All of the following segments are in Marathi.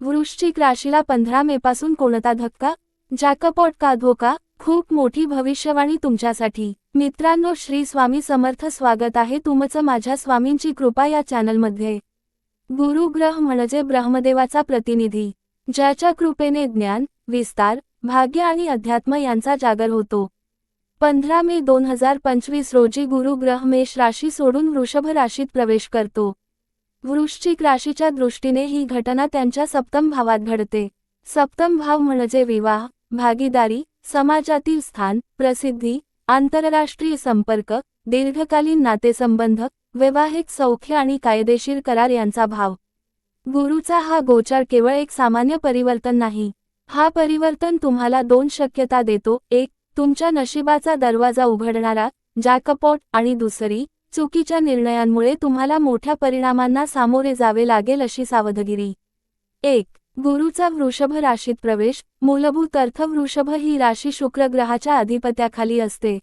वृश्चिक राशीला पंधरा मे पासून कोणता धक्का? जॅकपॉट का धोका? खूप मोठी भविष्यवाणी तुमच्यासाठी. मित्रांनो श्री स्वामी समर्थ स्वागत आहे तुमचं माझ्या स्वामींची कृपा या चॅनलमध्ये. गुरुग्रह म्हणजे ब्रह्मदेवाचा प्रतिनिधी. ज्याच्या कृपेने ज्ञान विस्तार भाग्य आणि अध्यात्म यांचा जागर होतो. पंधरा मे दोन हजार पंचवीस रोजी गुरुग्रह मेष राशी सोडून वृषभ राशीत प्रवेश करतो. वृश्चिक राशीच्या दृष्टीने ही घटना त्यांच्या सप्तम भावात घडते. सप्तम भाव म्हणजे विवाह भागीदारी समाजातील स्थान प्रसिद्धी आंतरराष्ट्रीय संपर्क दीर्घकालीन नातेसंबंध वैवाहिक सौख्य आणि कायदेशीर करार यांचा भाव. गुरुचा हा गोचार केवळ एक सामान्य परिवर्तन नाही. हा परिवर्तन तुम्हाला दोन शक्यता देतो. एक तुमच्या नशिबाचा दरवाजा उघडणारा जॅकपॉट आणि दुसरी चुकीच्या निर्णयांमुळे तुम्हाला मोठ्या परिणामांना सामोरे जावे लागेल अशी सावधगिरी. एक गुरुचा वृषभ राशीत प्रवेश. मूलभूत अर्थ वृषभ ही राशी शुक्र ग्रहाच्या अधिपत्याखाली असते.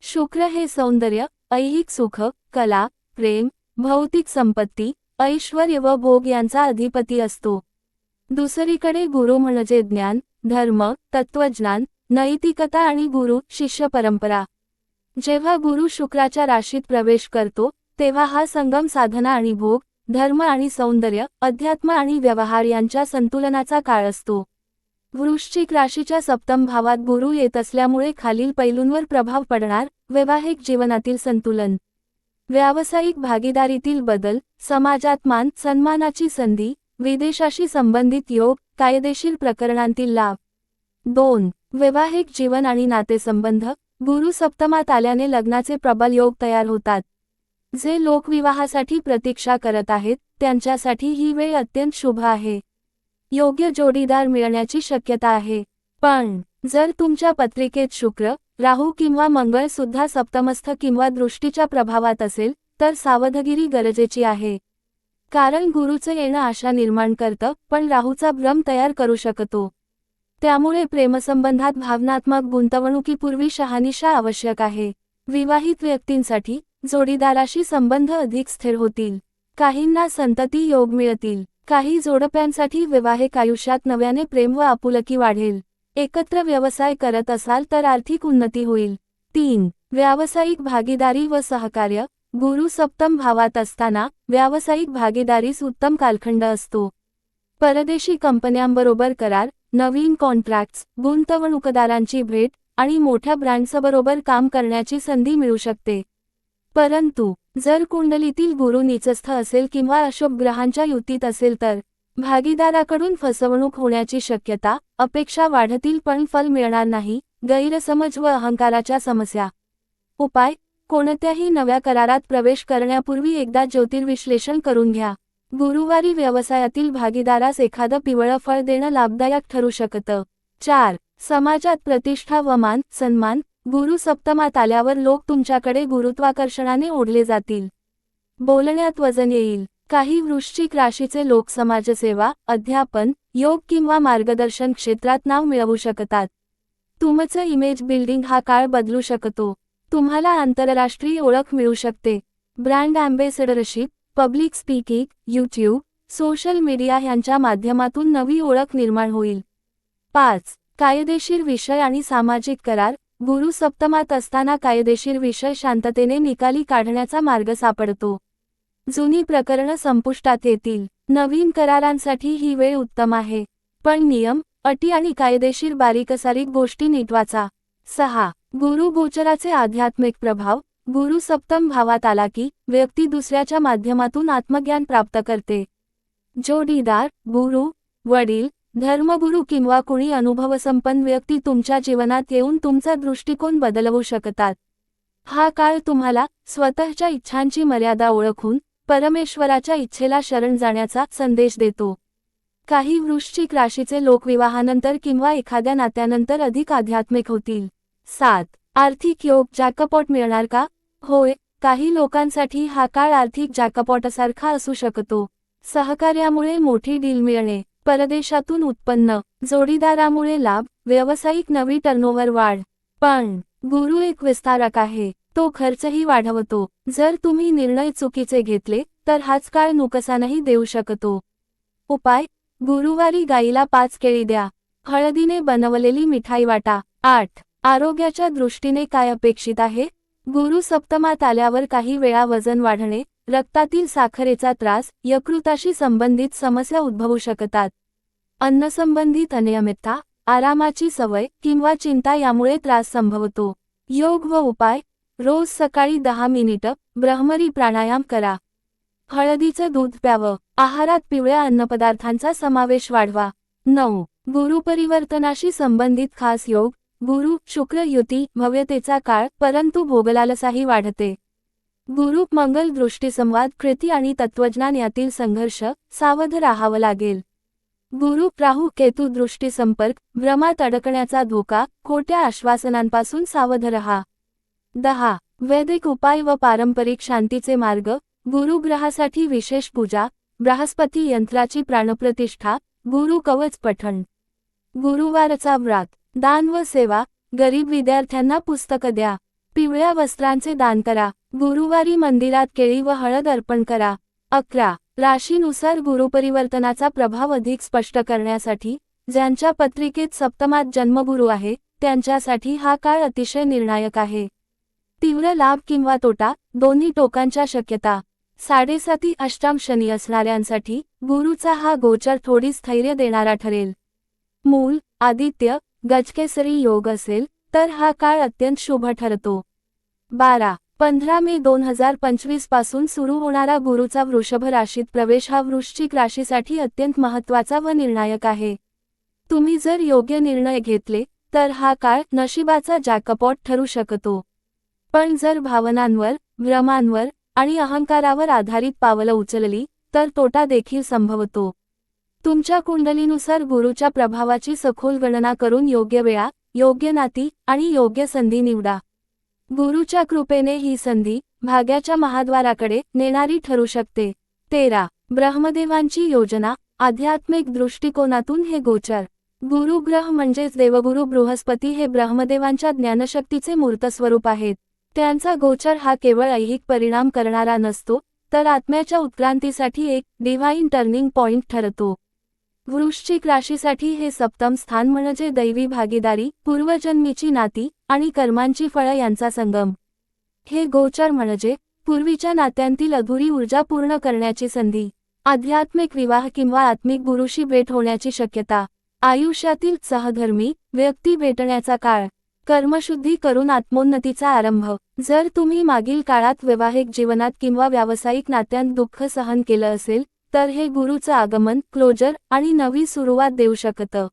शुक्र हे सौंदर्य ऐहिक सुख कला प्रेम भौतिक संपत्ती ऐश्वर्य व भोग यांचा अधिपती असतो. दुसरीकडे गुरु म्हणजे ज्ञान धर्म तत्वज्ञान नैतिकता आणि गुरु शिष्य परंपरा. जेव्हा गुरु शुक्राच्या राशीत प्रवेश करतो तेव्हा हा संगम साधना आणि भोग धर्म आणि सौंदर्य अध्यात्म आणि व्यवहार यांच्या संतुलनाचा काळ असतो. वृश्चिक राशीच्या सप्तम भावात गुरु येत असल्यामुळे खालील पैलूंवर प्रभाव पडणार वैवाहिक जीवनातील संतुलन. व्यावसायिक भागीदारीतील बदल समाजात मान सन्मानाची संधी विदेशाशी संबंधित योग कायदेशीर प्रकरणांतील लाभ. दोन वैवाहिक जीवन आणि नातेसंबंध गुरु सप्तमात आल्याने लग्नाचे प्रबल योग तयार होतात. जे लोक विवाहासाठी प्रतीक्षा करत आहेत त्यांच्यासाठी ही वेळ अत्यंत शुभ आहे. योग्य जोडीदार मिळण्याची शक्यता आहे. पण जर तुमच्या पत्रिकेत शुक्र राहू किंवा मंगळ सुद्धा सप्तमस्थ किंवा दृष्टीच्या प्रभावात असेल तर सावधगिरी गरजेची आहे. कारण गुरुचं येणं आशा निर्माण करतं पण राहूचा भ्रम तयार करू शकतो. त्यामुळे प्रेमसंबंधात भावनात्मक गुंतवणुकीपूर्वी शहानिशा आवश्यक आहे. विवाहित व्यक्तींसाठी जोडीदाराशी संबंध अधिक स्थिर होतील. काहींना संतती योग मिळतील. काही जोडप्यांसाठी वैवाहिक आयुष्यात नव्याने प्रेम व आपुलकी वाढेल. एकत्र व्यवसाय करत असाल तर आर्थिक उन्नती होईल. तीन व्यावसायिक भागीदारी व सहकार्य. गुरु सप्तम भावात असताना व्यावसायिक भागीदारीस उत्तम कालखंड असतो. परदेशी कंपन्यांबरोबर करार. नवीन कॉन्ट्रॅक्ट्स गुंतवणूकदारांची भेट आणि मोठ्या ब्रँड्सबरोबर काम करण्याची संधी मिळू शकते. परंतु जर कुंडलीतील गुरु निचस्थ असेल किंवा अशोक ग्रहांच्या युतीत असेल तर भागीदाराकडून फसवणूक होण्याची शक्यता अपेक्षा वाढतील पण फल मिळणार नाही गैरसमज व अहंकाराच्या समस्या. उपाय कोणत्याही नव्या करारात प्रवेश करण्यापूर्वी एकदा ज्योतिर्विश्लेषण करून घ्या. गुरुवारी व्यवसायातील भागीदारास एखादं पिवळं फळ देणं लाभदायक ठरू शकतं. चार समाजात प्रतिष्ठा व मान सन्मान गुरु सप्तमात आल्यावर लोक तुमच्याकडे गुरुत्वाकर्षणाने ओढले जातील. बोलण्यात वजन येईल. काही वृश्चिक राशीचे लोक समाजसेवा अध्यापन योग किंवा मार्गदर्शन क्षेत्रात नाव मिळवू शकतात. तुमचं इमेज बिल्डिंग हा काळ बदलू शकतो. तुम्हाला आंतरराष्ट्रीय ओळख मिळू शकते. Brand ambassadorship public speaking YouTube social media यांच्या माध्यमातून नवी ओळख निर्माण होईल. पाच कायदेशीर विषय आणि सामाजिक करार. गुरु सप्तमात असताना कायदेशीर विषय शांततेने निकाली काढण्याचा मार्ग सापडतो. जुनी प्रकरणं संपुष्टात येतील. नवीन करारांसाठी ही वेळ उत्तम आहे. पण नियम अटी आणि कायदेशीर बारीकसारीक गोष्टी नीट वाचा सहा गुरु गोचराचे आध्यात्मिक प्रभाव. गुरु सप्तम भावात आला की व्यक्ती दुसऱ्याच्या माध्यमातून आत्मज्ञान प्राप्त करते. जोडीदार गुरु वडील धर्मगुरु किंवा कुणी अनुभवसंपन्न व्यक्ती तुमच्या जीवनात येऊन तुमचा दृष्टिकोन बदलवू शकतात. हा काळ तुम्हाला स्वतःच्या इच्छांची मर्यादा ओळखून परमेश्वराच्या इच्छेला शरण जाण्याचा संदेश देतो. काही वृश्चिक राशीचे लोक विवाहानंतर किंवा एखाद्या नात्यानंतर अधिक आध्यात्मिक होतील. सात. आर्थिक योग जॅकपॉट मिळणार का? होय काही लोकांसाठी हा काळ आर्थिक जॅकपॉटसारखा असू शकतो. सहकार्यामुळे मोठी डील मिळणे परदेशातून उत्पन्न जोडीदारामुळे लाभ व्यावसायिक नवी टर्नओव्हर वाढ. पण गुरु एक विस्तारक आहे तो खर्चही वाढवतो. जर तुम्ही निर्णय चुकीचे घेतले तर हाच काळ नुकसानही देऊ शकतो. उपाय गुरुवारी गाईला पाच केळी द्या. हळदीने बनवलेली मिठाई वाटा. आठ आरोग्याच्या दृष्टीने काय अपेक्षित आहे? गुरु सप्तमात आल्यावर काही वेळा वजन वाढणे रक्तातील साखरेचा त्रास यकृताशी संबंधित समस्या उद्भवू शकतात. अन्नसंबंधित अनियमितता आरामाची सवय किंवा चिंता यामुळे त्रास संभवतो. योग व उपाय रोज सकाळी दहा मिनिटं ब्रह्मरी प्राणायाम करा. हळदीचं दूध प्यावं. आहारात पिवळ्या अन्नपदार्थांचा समावेश वाढवा. नऊ. गुरुपरिवर्तनाशी संबंधित खास योग गुरु शुक्र युती भव्यतेचा काळ परंतु भोगलालसाही वाढते. गुरु मंगल दृष्टीसंवाद कृती आणि तत्वज्ञान यातील संघर्ष सावध राहावं लागेल. गुरु राहू केतू दृष्टी संपर्क भ्रमात अडकण्याचा धोका खोट्या आश्वासनांपासून सावध रहा. दहा वैदिक उपाय व पारंपरिक शांतीचे मार्ग गुरुग्रहासाठी विशेष पूजा बृहस्पती यंत्राची प्राणप्रतिष्ठा गुरु कवच पठण. गुरुवारचा व्रात. दान व सेवा गरीब विद्यार्थ्यांना पुस्तक द्या. पिवळ्या वस्त्रांचे दान करा. गुरुवारी मंदिरात केळी व हळद अर्पण करा. अकरा. राशीनुसार गुरुपरिवर्तनाचा प्रभाव अधिक स्पष्ट करण्यासाठी ज्यांच्या पत्रिकेत सप्तमात जन्मगुरु आहे त्यांच्यासाठी हा काळ अतिशय निर्णायक आहे. तीव्र लाभ किंवा तोटा दोन्ही टोकांच्या शक्यता. साडेसाती अष्टाम शनी असणाऱ्यांसाठी गुरुचा हा गोचर थोडी स्थैर्य देणारा ठरेल. मूल आदित्य गजकेसरी योग असेल तर हा काळ अत्यंत शुभ ठरतो. बारा पंधरा मे दोन हजार पंचवीसपासून सुरू होणारा गुरुचा वृषभ राशीत प्रवेश हा वृश्चिक राशीसाठी अत्यंत महत्त्वाचा व निर्णायक आहे. तुम्ही जर योग्य निर्णय घेतले तर हा काळ नशिबाचा जॅकपॉट ठरू शकतो. पण जर भावनांवर भ्रमांवर आणि अहंकारावर आधारित पावलं उचलली तर तोटा देखील संभवतो. तुमच्या कुंडलीनुसार गुरुच्या प्रभावाची सखोल गणना करून योग्य वेळा योग्य नाती आणि योग्य संधी निवडा. गुरुच्या कृपेने ही संधी भाग्याच्या महाद्वाराकडे नेणारी ठरू शकते. तेरा. ब्रह्मदेवांची योजना आध्यात्मिक दृष्टिकोनातून हे गोचर. गुरुग्रह म्हणजेच देवगुरु बृहस्पती हे ब्रह्मदेवांच्या ज्ञानशक्तीचे मूर्त स्वरूप आहेत. त्यांचा गोचर हा केवळ ऐहिक परिणाम करणारा नसतो तर आत्म्याच्या उत्क्रांतीसाठी एक डिव्हाइन टर्निंग पॉइंट ठरतो. वृश्चिक राशीसाठी हे सप्तम स्थान म्हणजे दैवी भागीदारी पूर्वजन्मीची नाती आणि कर्मांची फळं यांचा संगम. हे गोचर म्हणजे पूर्वीच्या नात्यांतील अधुरी ऊर्जा पूर्ण करण्याची संधी आध्यात्मिक विवाह किंवा आत्मिक गुरुशी भेट होण्याची शक्यता आयुष्यातील सहधर्मी व्यक्ती भेटण्याचा काळ कर्मशुद्धी करून आत्मोन्नतीचा आरंभ. जर तुम्ही मागील काळात वैवाहिक जीवनात किंवा व्यावसायिक नात्यांत दुःख सहन केलं असेल तर हे गुरुचं आगमन क्लोजर आणि नवी सुरुवात देऊ शकतं.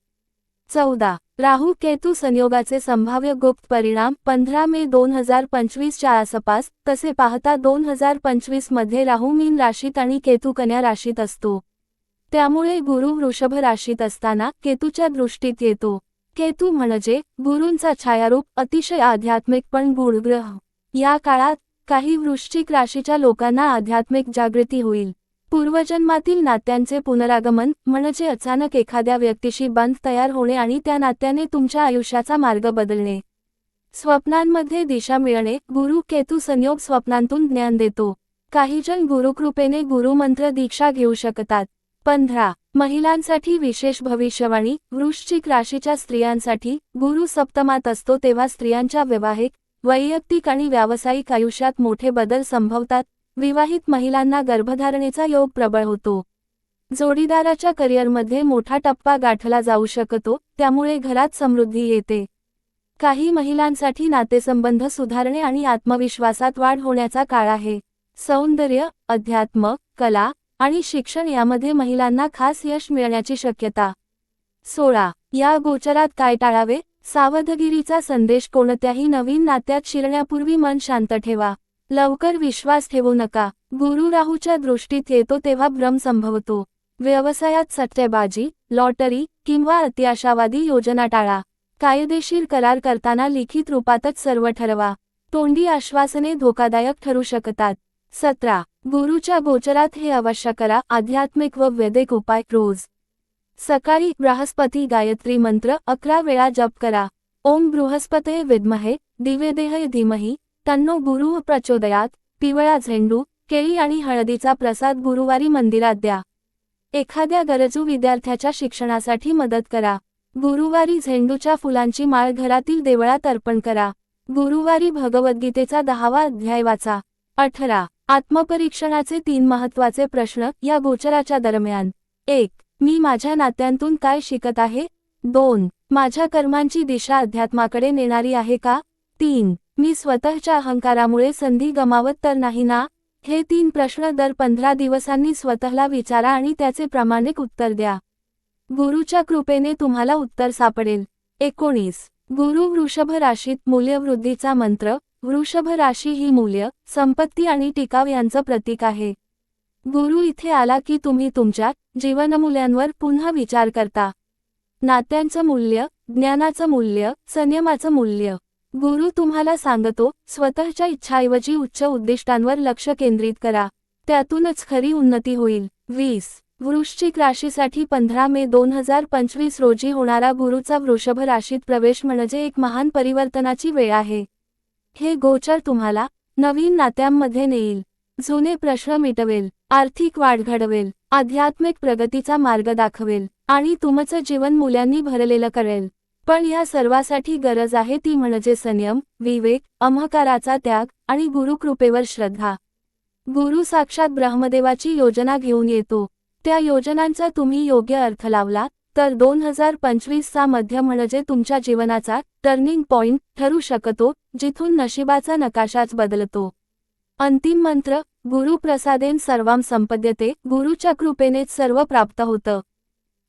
चौदा. राहू केतू संयोगाचे संभाव्य गुप्त परिणाम पंधरा मे दोन हजार पंचवीसच्या आसपास तसे पाहता दोन हजार पंचवीसमध्ये राहू मीन राशीत आणि केतू कन्या राशीत असतो. त्यामुळे गुरु वृषभ राशीत असताना केतूच्या दृष्टीत येतो. केतू म्हणजे गुरूंचा छायारूप अतिशय आध्यात्मिक पण गुणग्रह. या काळात काही वृश्चिक राशीच्या लोकांना आध्यात्मिक जागृती होईल. पूर्वजन्मातील नात्यांचे पुनरागमन म्हणजे अचानक एखाद्या व्यक्तीशी बंध तयार होणे आणि त्या नात्याने तुमच्या आयुष्याचा मार्ग बदलणे. स्वप्नांमध्ये दिशा मिळणे. गुरु केतू संयोग स्वप्नांतून ज्ञान देतो. काहीजण गुरुकृपेने गुरुमंत्र दीक्षा घेऊ शकतात. पंधरा. महिलांसाठी विशेष भविष्यवाणी. वृश्चिक राशीच्या स्त्रियांसाठी गुरु सप्तमात असतो तेव्हा स्त्रियांच्या वैवाहिक वैयक्तिक आणि व्यावसायिक आयुष्यात मोठे बदल संभवतात. विवाहित महिलांना गर्भधारणेचा योग प्रबळ होतो. जोडीदाराच्या करिअरमध्ये मोठा टप्पा गाठला जाऊ शकतो त्यामुळे घरात समृद्धी येते. काही महिलांसाठी नातेसंबंध सुधारणे आणि आत्मविश्वासात वाढ होण्याचा काळ आहे. सौंदर्य अध्यात्म कला आणि शिक्षण यामध्ये महिलांना खास यश मिळण्याची शक्यता. सोळा. या गोचरात काय टाळावे? सावधगिरीचा संदेश कोणत्याही नवीन नात्यात शिरण्यापूर्वी मन शांत ठेवा. लवकर विश्वास ठेवू नका. गुरु राहूच्या दृष्टीत येतो तेव्हा भ्रम संभवतो. व्यवसायात सट्टेबाजी लॉटरी किंवा अत्याशावादी योजना टाळा. कायदेशीर करार करताना लिखित रूपातच सर्व ठरवा. तोंडी आश्वासने धोकादायक ठरू शकतात. सतरा. गुरुच्या गोचरात हे अवश्य करा. आध्यात्मिक व वैदिक उपाय. रोज. सकाळी बृहस्पती गायत्री मंत्र अकरा वेळा जप करा. ओम बृहस्पते विद्महे. दिवेदेह धीमही. तन्नो गुरु प्रचोदयात पिवळा झेंडू केळी आणि हळदीचा प्रसाद गुरुवारी मंदिरात द्या. एखाद्या गरजू विद्यार्थ्याच्या शिक्षणासाठी मदत करा. गुरुवारी झेंडूच्या फुलांची माळ घरातील देवळात अर्पण करा. गुरुवारी भगवद्गीतेचा दहावा अध्याय वाचा. अठरा. आत्मपरीक्षणाचे तीन महत्त्वाचे प्रश्न या गोचराच्या दरम्यान. एक. मी माझ्या नात्यांतून काय शिकत आहे? दोन. माझ्या कर्मांची दिशा अध्यात्माकडे नेणारी आहे का? तीन. मी स्वतःच्या अहंकारामुळे संधी गमावत तर नाही ना? हे तीन प्रश्न दर पंधरा दिवसांनी स्वतःला विचारा आणि त्याचे प्रामाणिक उत्तर द्या. गुरुच्या कृपेने तुम्हाला उत्तर सापडेल. एकोणीस. गुरु वृषभ राशीत मूल्यवृद्धीचा मंत्र. वृषभ राशी ही मूल्य संपत्ती आणि टिकाव यांचं प्रतीक आहे. गुरु इथे आला की तुम्ही तुमच्या जीवनमूल्यांवर पुन्हा विचार करता. नात्यांचं मूल्य ज्ञानाचं मूल्य संयमाचं मूल्य. गुरु तुम्हाला सांगतो स्वतःच्या इच्छाऐवजी उच्च उद्दिष्टांवर लक्ष केंद्रित करा. त्यातूनच खरी उन्नती होईल. वीस. वृश्चिक राशीसाठी पंधरा मे दोन हजार पंचवीस रोजी होणारा गुरुचा वृषभ राशीत प्रवेश म्हणजे एक महान परिवर्तनाची वेळ आहे. हे गोचर तुम्हाला नवीन नात्यांमध्ये नेईल. जुने प्रश्न मिटवेल आर्थिक वाढ घडवेल आध्यात्मिक प्रगतीचा मार्ग दाखवेल आणि तुमचं जीवन मुलांनी भरलेलं करेल. पण या सर्वासाठी गरज आहे ती म्हणजे संयम विवेक अहंकाराचा त्याग आणि गुरुकृपेवर श्रद्धा. गुरु साक्षात ब्रह्मदेवाची योजना घेऊन येतो. त्या योजनांचा तुम्ही योग्य अर्थ लावला तर दोन हजार पंचवीसचा मध्य म्हणजे तुमच्या जीवनाचा टर्निंग पॉइंट ठरू शकतो जिथून नशिबाचा नकाशाच बदलतो. अंतिम मंत्र गुरु प्रसादेन सर्वाम संपद्यते गुरुच्या कृपेनेच सर्व प्राप्त होतं.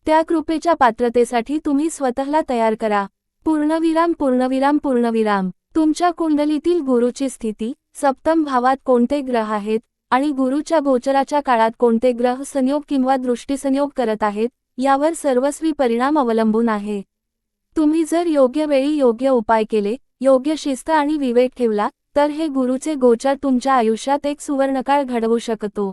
त्या कृपेच्या पात्रतेसाठी तुम्ही स्वतःला तयार करा. पूर्णविराम पूर्णविराम पूर्णविराम. तुमच्या कुंडलीतील गुरुची स्थिती सप्तम भावात कोणते ग्रह आहेत आणि गुरुच्या गोचराच्या काळात कोणते ग्रह संयोग किंवा दृष्टीसंयोग करत आहेत यावर सर्वस्वी परिणाम अवलंबून आहे. तुम्ही जर योग्य वेळी योग्य उपाय केले योग्य शिस्त आणि विवेक ठेवला तर हे गुरुचे गोचर तुमच्या आयुष्यात एक सुवर्णकाळ घडवू शकतो.